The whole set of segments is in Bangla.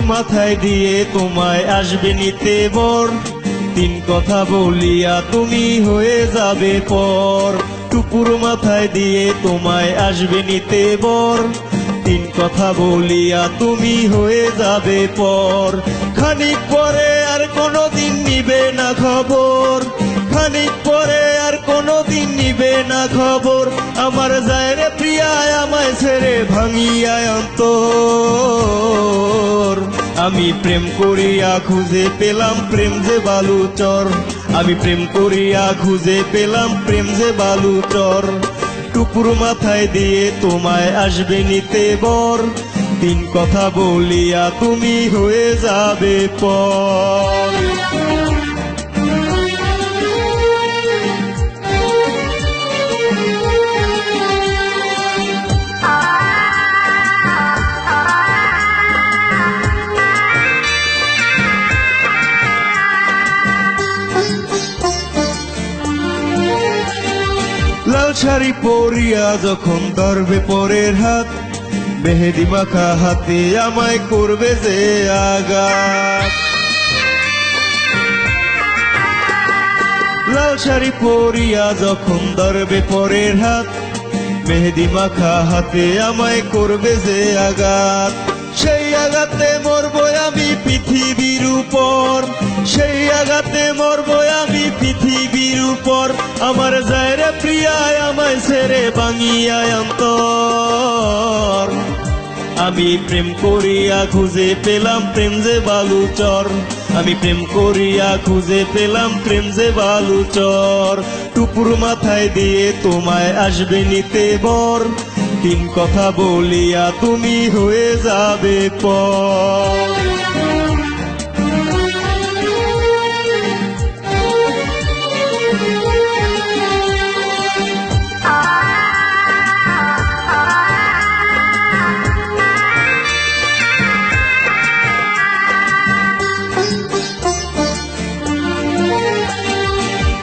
মাথায় দিয়ে তোমায় আসবে নিতে বর। তিন কথা বলিয়া তুমি হয়ে যাবে পর। টুপুর মাথায় দিয়ে তোমায় আসবে নিতে বর। তিন কথা বলিয়া তুমি হয়ে যাবে পর। খানিক পরে আর কোনো দিন নিবে না খবর। খানিক পরে আর কোনো দিন নিবে না খবর। আমার যায় রে প্রিয়ায়, আমায় ছেড়ে ভাঙিয়ায় অন্তর। আমি প্রেম করিয়া খুঁজে পেলাম প্রেম যে বালু চর। আমি প্রেম করিয়া খুঁজে পেলাম প্রেম যে বালু চর। টুকুর মাথায় দিয়ে তোমায় আসবে নিতে বর। তিন কথা বলিয়া তুমি হয়ে যাবে পর। লাল শাড়ি পরিয়া যখন ধরবে পরের হাত, মেহেদি মাখা হাতে আমায় করবে যে আঘাত। লাল শাড়ি পরিয়া যখন ধরবে পরের হাত, মেহেদি মাখা হাতে আমায় করবে যে আঘাত। সেই আঘাতে মরবো আমি পৃথিবীর উপর, সেই আঘাতে মরবো আমি উপর আমার যায় রে প্রিয়ায় আমায় ছেড়ে ভাঙিয়ায় অন্তর। আমি প্রেম করিয়া খুঁজে পেলাম প্রেম যে বালুচর। আমি প্রেম করিয়া খুঁজে পেলাম প্রেম যে বালুচর। টুপুর মাথায় দিয়ে তোমায় আসবে নিতে বর। তিন কথা বলিয়া তুমি হয়ে যাবে পর।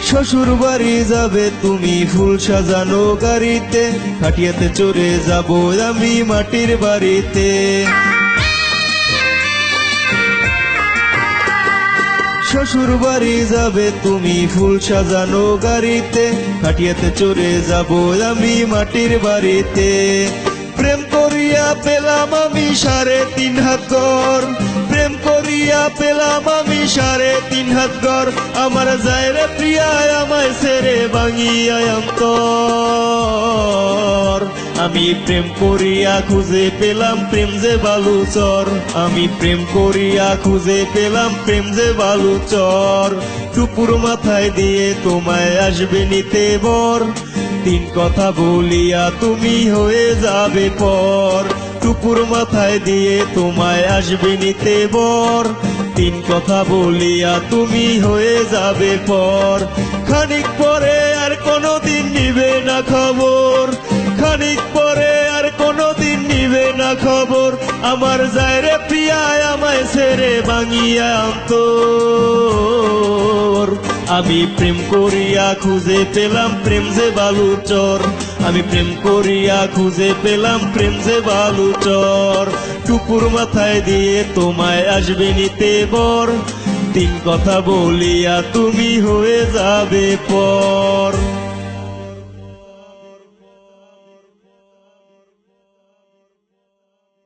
শ্বশুর বাড়ি যাবে, তুমি ফুল সাজানো গাড়িতে। খাটিয়াতে চড়ে যাব আমি মাটির বাড়িতে। শ্বশুর বাড়ি যাবে, তুমি ফুল সাজানো গাড়িতে। খাটিয়াতে চড়ে যাব আমি মাটির বাড়িতে। প্রেম করিয়া পেলাম আমি সাড়ে তিন হাত ঘর প্রেম করিয়া পেলাম আমি সাড়ে তিন হাত ঘর আমার যায় রে প্রিয়ায়, আমায় সেরে অন্তর। আমি প্রেম করিয়া খুঁজে পেলাম প্রেম যে বালুচর আমি প্রেম করিয়া খুঁজে পেলাম প্রেম যে বালুচর টুপুর মাথায় দিয়ে তোমায় আসবে নিতে বর। তিন কথা বলিয়া তুমি হয়ে যাবে পর। টুপুর মাথায় দিয়ে তোমায় আসবে নিতে বর। তিন কথা বলিয়া তুমি হয়ে যাবে পর। খানিক পরে আর কোনো দিন নিবে না খবর। খানিক খবর আমার যায় রে প্রিয়ায় আমায় ছেড়ে ভাঙিয়া অন্তর আমি প্রেম করিয়া খুঁজে পেলাম প্রেম যে বালুচর আমি প্রেম করিয়া খুঁজে পেলাম প্রেম যে বালুচর টুকুর মাথায় দিয়ে তোমায় আসবে নিতে বর। তিন কথা বলিয়া তুমি হয়ে যাবে পর।